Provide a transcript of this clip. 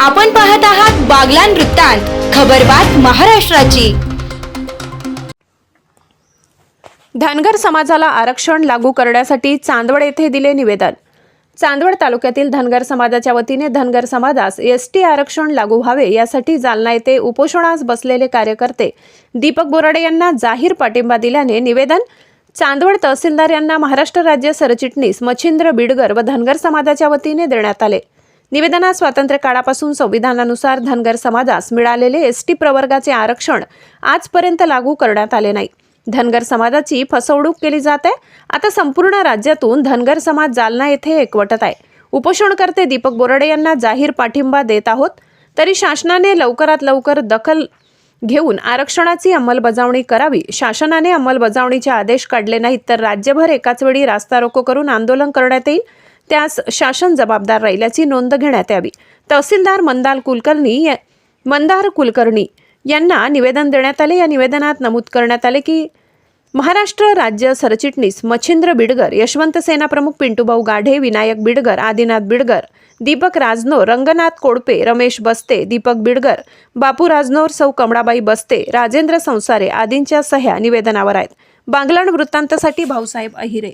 आपण पाहत आहात बागलान वृत्तांत खबरबात महाराष्ट्राची. धनगर समाजाला आरक्षण लागू करण्यासाठी चांदवड येथे दिले निवेदन. चांदवड तालुक्यातील धनगर समाजाच्या वतीने धनगर समाजास एस टी आरक्षण लागू व्हावे यासाठी जालना येथे उपोषणास बसलेले कार्यकर्ते दीपक बोराडे यांना जाहीर पाठिंबा दिल्याने निवेदन चांदवड तहसीलदार यांना महाराष्ट्र राज्य सरचिटणीस मच्छिंद्र बिडगर व धनगर समाजाच्या वतीने देण्यात आले. निवेदनात स्वातंत्र्य काळापासून संविधानानुसार धनगर समाजास मिळालेले एस टी प्रवर्गाचे आरक्षण आजपर्यंत लागू करण्यात आले नाही. धनगर समाजाची फसवणूक केली जात. आहे आता संपूर्ण राज्यातून धनगर समाज जालना येथे एकवटत आहे. उपोषणकर्ते दीपक बोराडे यांना जाहीर पाठिंबा देत आहोत. तरी शासनाने लवकरात लवकर दखल घेऊन आरक्षणाची अंमलबजावणी करावी. शासनाने अंमलबजावणीचे आदेश काढले नाहीत तर राज्यभर एकाच वेळी रास्ता रोको करून आंदोलन करण्यात येईल. त्यास शासन जबाबदार राहिल्याची नोंद घेण्यात यावी. तहसीलदार मंदाल कुलकर्णी या- मंदार कुलकर्णी यांना निवेदन देण्यात आले. या निवेदनात नमूद करण्यात आले की महाराष्ट्र राज्य सरचिटणीस मच्छिंद्र बिडगर यशवंत सेना प्रमुख पिंटूभाऊ गाढे विनायक बिडगर आदिनाथ बिडगर दीपक राजनोर रंगनाथ कोडपे रमेश बस्ते दीपक बिडगर बापू राजनोर सौ कमळाबाई बस्ते राजेंद्र संसारे आदींच्या सह्या निवेदनावर आहेत. बांगलाण वृत्तांतासाठी भाऊसाहेब अहिरे.